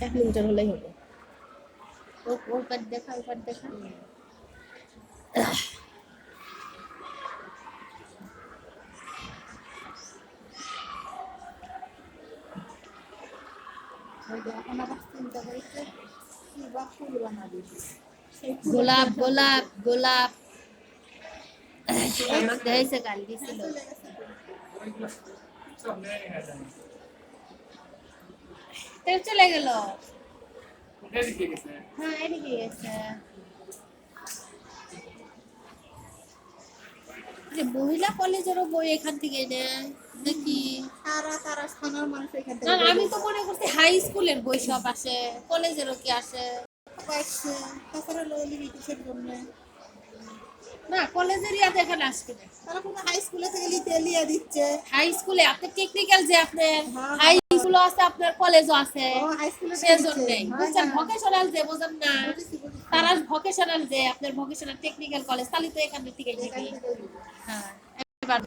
এক মিনিটের হলেই হবে ও ওর পাট দেখা ওর পাট দেখা ওই যে এখন আবার চিন্তা করেছে কি বা ফুল বানাবি সেই ফুল গোলাপ গোলাপ গোলাপ আমাকে দেখাইছে গাল দিছিল চলে গেছে তেল চলে গেল। হ্যাঁ এদিকে গেছে। যে মহিলা কলেজেরও বই এখান থেকে নেয় নাকি? সারা তারা থানার মানুষ এখান থেকে না আমি তো মনে করছি হাই স্কুলের বই সব আসে কলেজেরও কি আসে? কয়েকশো তাছাড়া ললি বিটিশের জন্য না কলেজের ইয়াতে এখানে আসবে তারা কোনো হাই স্কুলে থেকে লিতে লিয়ে দিচ্ছে। হাই স্কুলে আপনার টেকনিক্যাল যে আপনার হ্যাঁ, হাই স্কুল আছে আপনার কলেজও আছে। সেজন্যই বুঝছেন হ্যাঁ, ভোকেশনাল যে বোঝেন না। তারা ভোকেশনাল যে আপনার ভোকেশনাল টেকনিক্যাল কলেজ তাহলে তো এখান থেকে হ্যাঁ এবার।